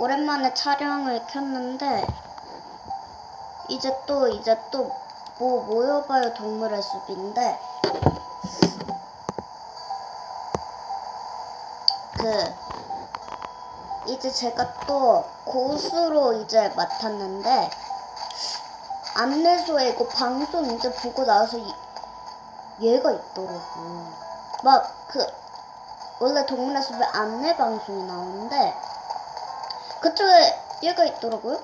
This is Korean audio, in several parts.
오랜만에 촬영을 켰는데 이제 또 이제 또 뭐 모여봐요 동물의 숲인데 그 이제 제가 또 고수로 이제 맡았는데 안내소에 이거 방송 이제 보고 나서 이- 얘가 있더라고. 막 그 원래 동물의 숲에 안내 방송이 나오는데 그쪽에 얘가 있더라고요.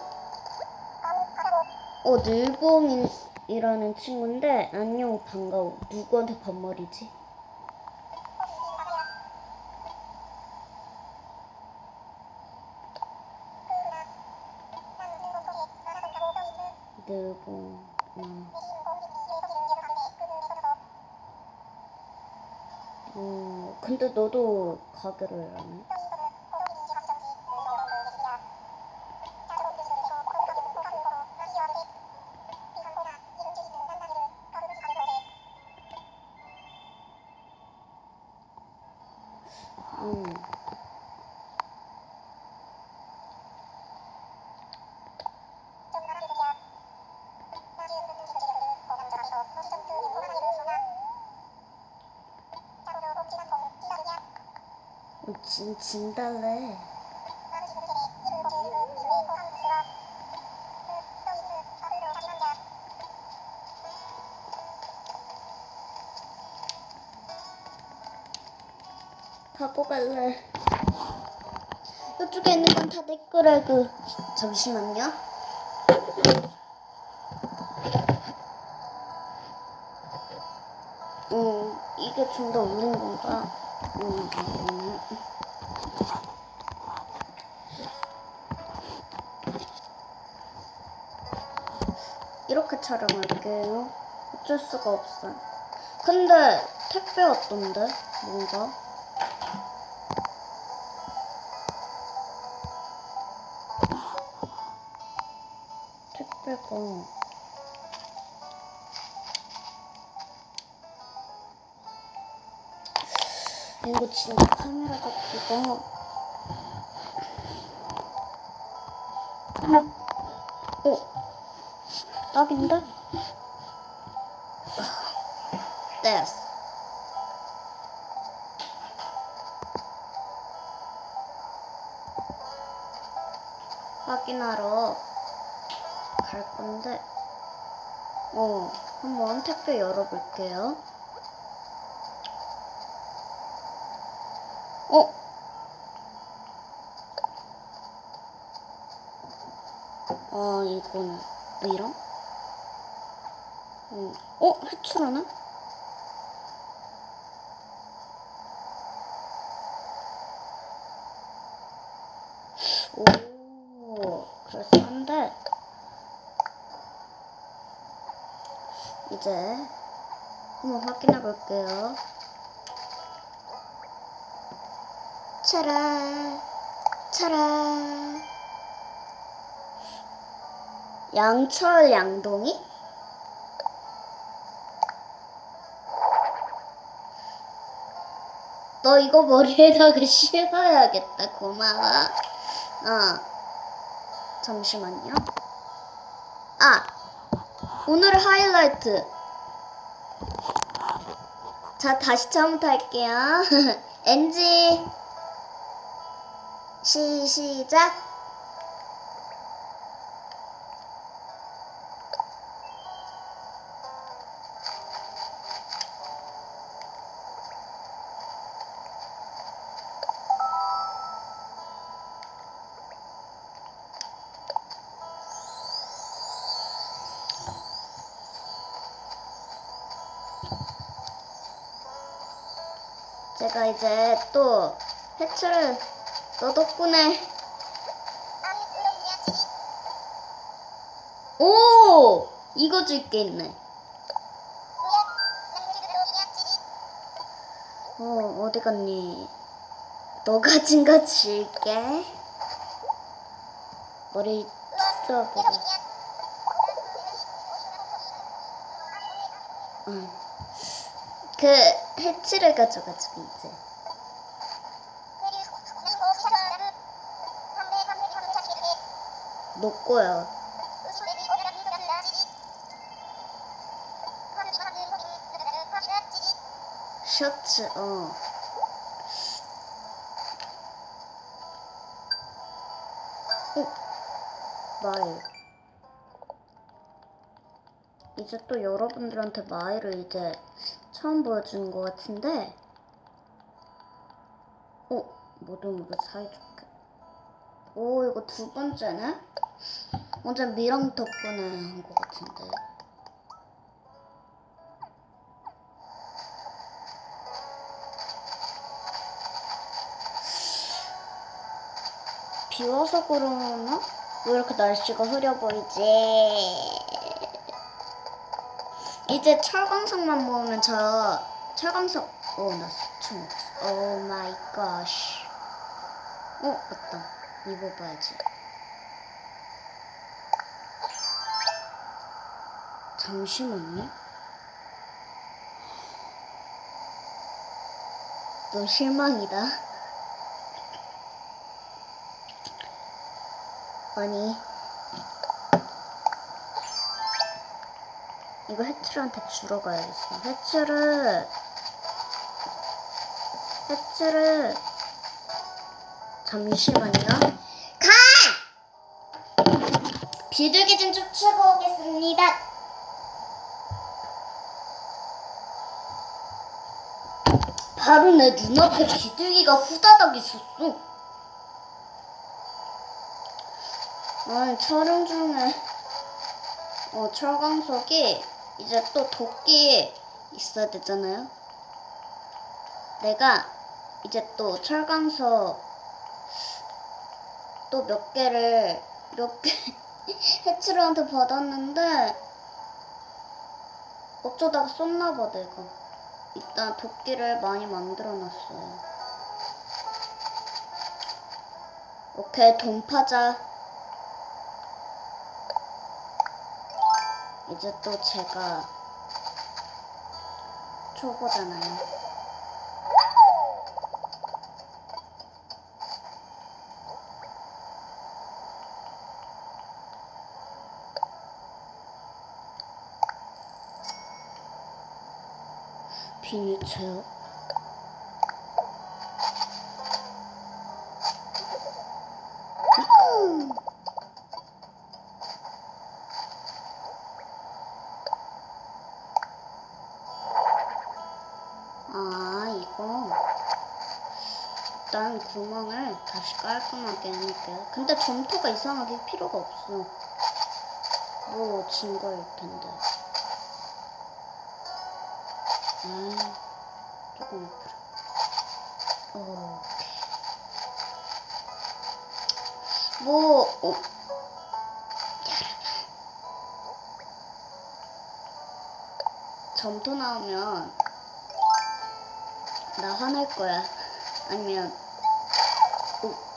어 늘봉이라는 친구인데 안녕 반가워. 누구한테 반말이지? 근데 너도 가기로 해라네. 음. 진 진달래. 갖고 갈래. 이쪽에 있는 건 다 내 거라 그. 잠시만요. 음, 이게 좀 더 올린 건가? 음, 음. 이렇게 촬영할게요. 어쩔 수가 없어. 근데 택배 왔던데 뭔가? 택배가 이거 진짜 카메라 잡기가 어? 딱인데? 됐어 확인하러 갈 건데 어 한번 택배 열어볼게요 어? 아 이건 이랑? 음. 어? 해출하네? 오 그럴싸한데 이제 한번 확인해 볼게요 차라 차라 양철 양동이? 너 이거 머리에다가 씌워야겠다. 고마워. 어. 잠시만요. 아! 오늘 하이라이트. 자, 다시 처음부터 할게요. NG. 시, 시작. 제가 이제 또 해초를 너 덕분에 오 이거 줄 게 있네. 어 어디 갔니? 너 가 진 거 줄게. 머리 써보고. 응. 그 해치를 가져가지고 이제 녹고요. 셔츠 어. 어. 마일. 이제 또 여러분들한테 마일을 이제 처음 보여주는 것 같은데, 어, 모든 모두 사이좋게. 오, 이거 두 번째네? 완전 미랑 덕분에 한 것 같은데. 비 와서 그러나? 왜 이렇게 날씨가 흐려 보이지? 이제 철광석만 모으면 저 철광석 어나 수충 없어. 오 마이 갓 어 맞다. 입어봐야지. 잠시만요. 너 실망이다. 아니 이거 해츠르한테 주러 가야겠어. 해츠르, 해츠르, 잠시만요. 가! 비둘기 좀 쫓아가 오겠습니다. 바로 내 눈앞에 비둘기가 후다닥 있었어. 아니, 촬영 중에, 어, 철광석이 이제 또 도끼 있어야 되잖아요. 내가 이제 또 철광석 또몇 개를 몇 개 해치르한테 받았는데 어쩌다가 썼나봐 내가. 일단 도끼를 많이 만들어 놨어요. 오케이 돈 파자. 이제 또 제가 초보잖아요. 비닐채요? 이거. 아, 이거. 일단 구멍을 다시 깔끔하게 해놓을게요. 근데 점토가 이상하게 필요가 없어. 뭐, 증거일 텐데. 아, 조금 앞으로. 오케이. 뭐, 어. 점토 나오면 나 화낼 거야. 아니면 오.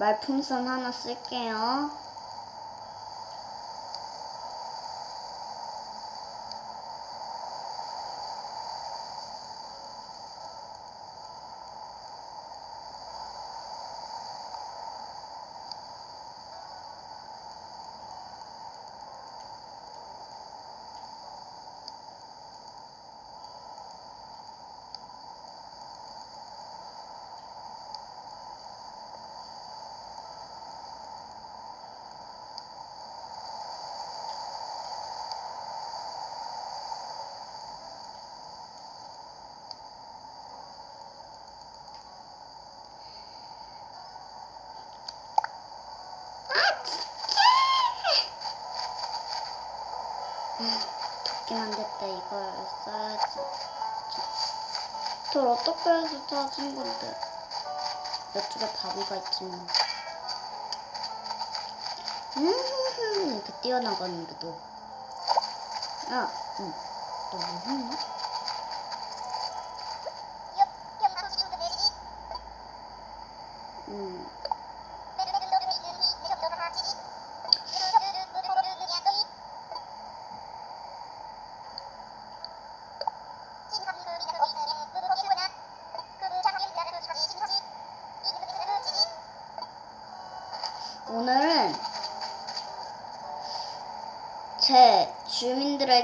말풍선 하나 쓸게요. 도끼 만들 때 이걸 써야지. 돌 어떻게 해서 찾은 건데? 이쪽에 바위가 있지만. 음, 이렇게 뛰어나갔는데도. 야, 응. 너뭐 했나?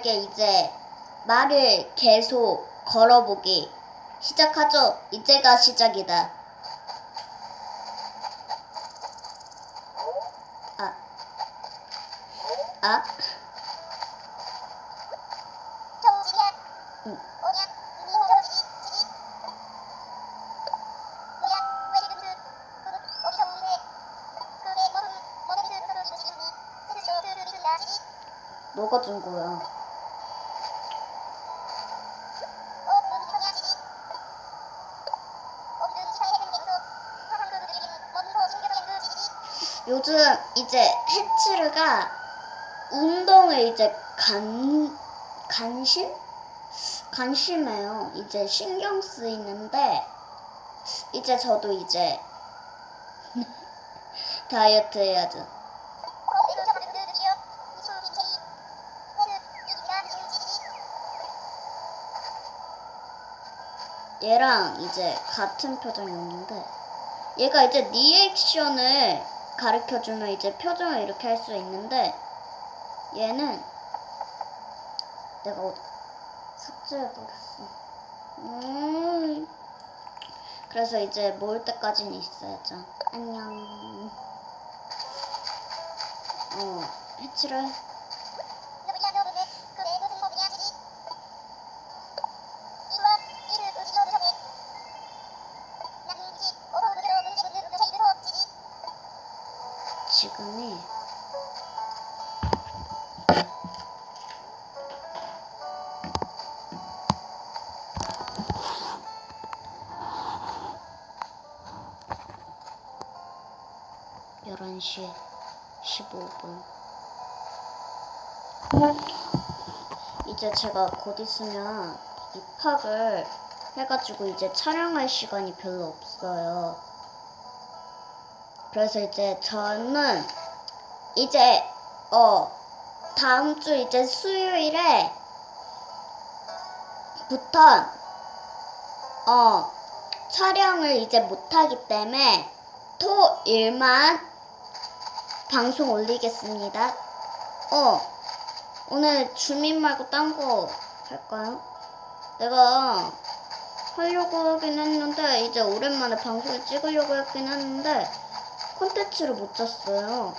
저에게 이제 말을 계속 걸어보기 시작하죠. 이제가 시작이다. 아, 아, 정지야. 응. 오냐. 이미 정지지. 지지. 뭐야. 왜 지금 그 그, 어디 정리해. 그게 뭐음 뭐네 그 서로 지금이 스스로 그 리듬 나지지. 뭐가 준 거야? 어 눈이 평야지지. 어 눈이 시사에 생기고서 화상 그 그들이 먼저 숨겨서 그 지지지. 요즘 이제 해치르가 운동을 이제 간 관심 관심해요. 이제 신경 쓰이는데 이제 저도 이제 다이어트 해야죠. 얘랑 이제 같은 표정이었는데 얘가 이제 리액션을 가르쳐 주면 이제 표정을 이렇게 할 수 있는데 얘는 내가 어디 삭제해 버렸어. 음. 그래서 이제 모을 때까지는 있어야죠. 안녕. 어, 해치를 11시 15분. 이제 제가 곧 있으면 입학을 해가지고 이제 촬영할 시간이 별로 없어요. 그래서 이제 저는 이제 어 다음 주 이제 수요일에 부터 어 촬영을 이제 못하기 때문에 토 일만 방송 올리겠습니다. 어 오늘 주민 말고 딴 거 할까요? 내가 하려고 하긴 했는데 이제 오랜만에 방송을 찍으려고 했긴 했는데 콘텐츠를 못 짰어요.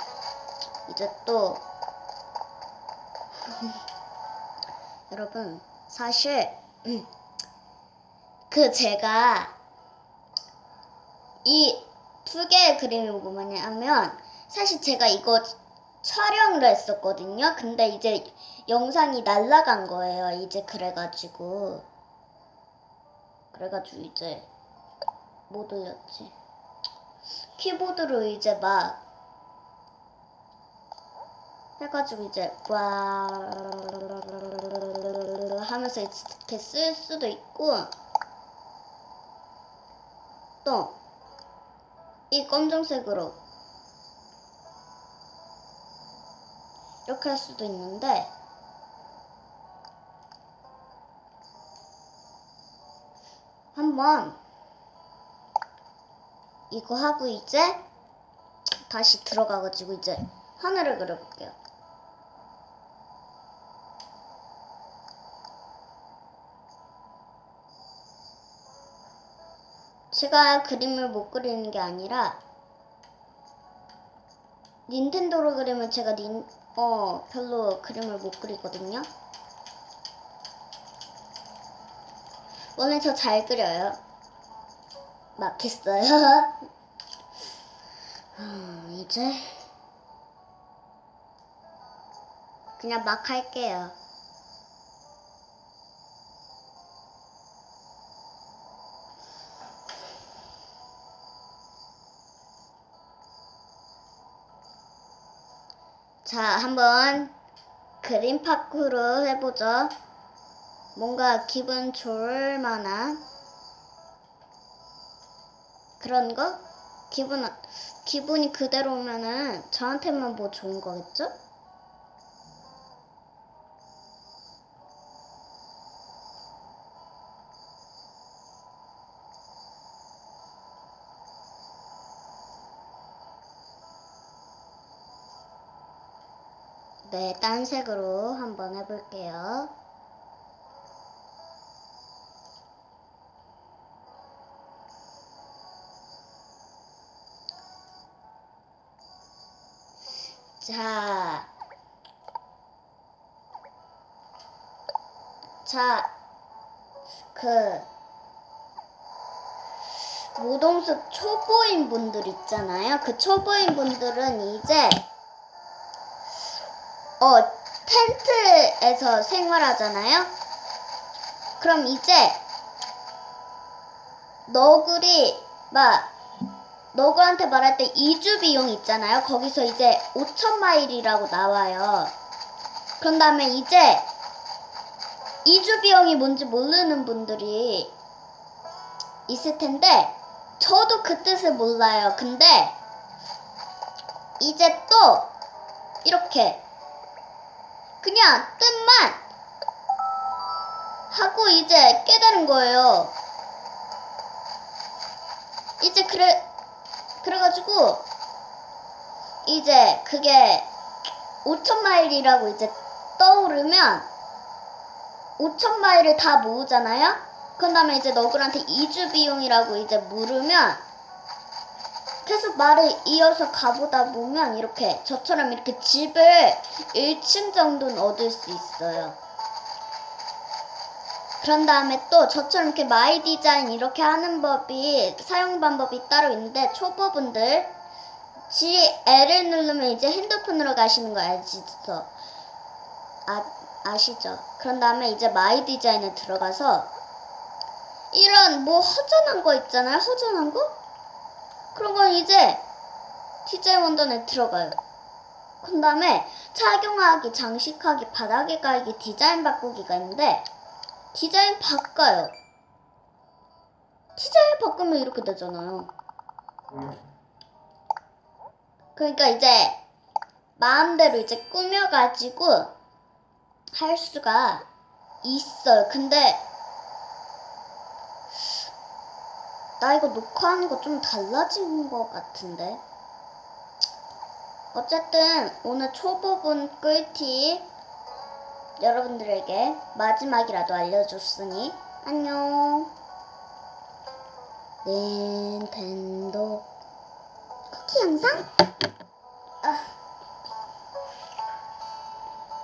이제 또 여러분 사실 그 제가 이 두 개의 그림이 뭐냐면 사실 제가 이거 촬영을 했었거든요. 근데 이제 영상이 날라간 거예요. 이제 그래가지고 그래가지고 이제 못 올렸지. 키보드로 이제 막 해가지고 이제 와 하면서 이렇게 쓸 수도 있고 또 이 검정색으로 이렇게 할 수도 있는데 한번 이거 하고 이제 다시 들어가가지고 이제 하늘을 그려볼게요. 제가 그림을 못 그리는 게 아니라 닌텐도로 그리면 제가 닌, 어, 별로 그림을 못 그리거든요. 원래 저 잘 그려요. 막했어요. 음, 이제 그냥 막 할게요. 자, 한번 그림 파크로 해보죠. 뭔가 기분 좋을 만한 그런 거? 기분, 기분이 그대로 오면은 저한테만 뭐 좋은 거겠죠? 네, 딴 색으로 한번 해볼게요. 자, 자, 그, 모동숲 초보인 분들 있잖아요. 그 초보인 분들은 이제, 어, 텐트에서 생활하잖아요. 그럼 이제, 너구리, 막, 너구한테 말할 때 이주 비용 있잖아요. 거기서 이제 5천 마일이라고 나와요. 그런 다음에 이제 이주 비용이 뭔지 모르는 분들이 있을 텐데 저도 그 뜻을 몰라요. 근데 이제 또 이렇게 그냥 뜻만 하고 이제 깨달은 거예요. 이제 그래 그래가지고 이제 그게 5천 마일이라고 이제 떠오르면 5천 마일을 다 모으잖아요. 그런 다음에 이제 너구한테 2주 비용이라고 이제 물으면 계속 말을 이어서 가보다 보면 이렇게 저처럼 이렇게 집을 1층 정도는 얻을 수 있어요. 그런 다음에 또 저처럼 이렇게 마이 디자인 이렇게 하는 법이 사용 방법이 따로 있는데 초보분들 G L을 누르면 이제 핸드폰으로 가시는 거 아시죠? 아 아시죠? 그런 다음에 이제 마이 디자인에 들어가서 이런 뭐 허전한 거 있잖아요. 허전한 거? 그런 건 이제 디자인 원단에 들어가요. 그 다음에 착용하기, 장식하기, 바닥에 깔기, 디자인 바꾸기가 있는데 디자인 바꿔요. 디자인 바꾸면 이렇게 되잖아요. 그러니까 이제 마음대로 이제 꾸며가지고 할 수가 있어요. 근데 나 이거 녹화하는 거 좀 달라진 것 같은데. 어쨌든 오늘 초보분 꿀팁 여러분들에게 마지막이라도 알려줬으니 안녕. 닌텐도 쿠키 영상? 아,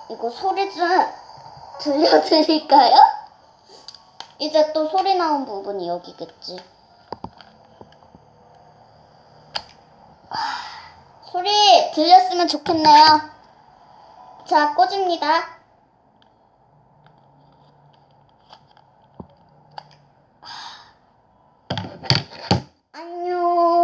이거 소리 좀 들려드릴까요? 이제 또 소리 나온 부분이 여기겠지. 소리 들렸으면 좋겠네요. 자, 꽂습니다. 안녕.